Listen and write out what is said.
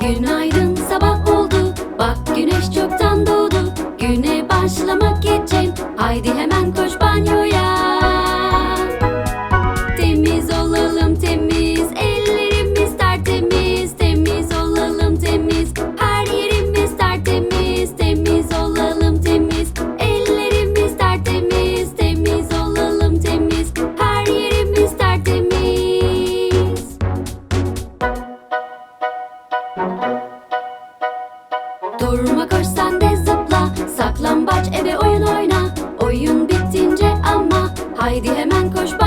Günaydın sabah oldu. Bak güneş çoktan doğdu. Güne başlamak için Haydi hemen koş Durma koş sen de zıpla Saklambaç ebe oyun oyna. Oyun bittince ama Haydi hemen koş bak.